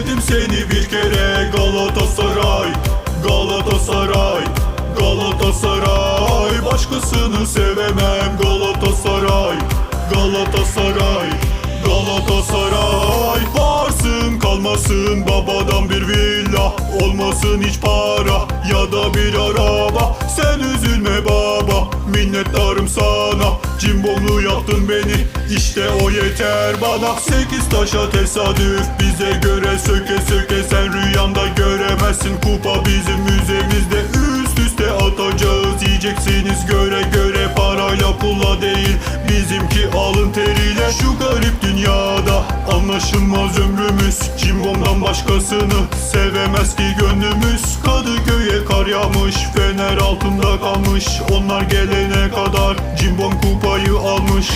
Dedim seni bir kere Galatasaray Galatasaray Galatasaray. Başkasını sevemem Galatasaray Galatasaray Galatasaray. Varsın kalmasın babadan bir villa Olmasın hiç para ya da bir araba. Sen üzülme baba minnettarım sana. Cimbomlu yaptın beni işte o yeter bana. Sekiz taşa tesadüf bize göre söke söke Sen rüyanda göremezsin. Kupa bizim müzemizde Üst üste atacağız. Yiyeceksiniz göre göre Parayla pulla değil. Bizimki alın teriyle Şu garip anlaşılmaz ömrümüz Cimbom'dan başkasını sevemez ki gönlümüz. Kadıköy'e kar yağmış fener altında kalmış. Onlar gelene kadar Cimbom kupayı almış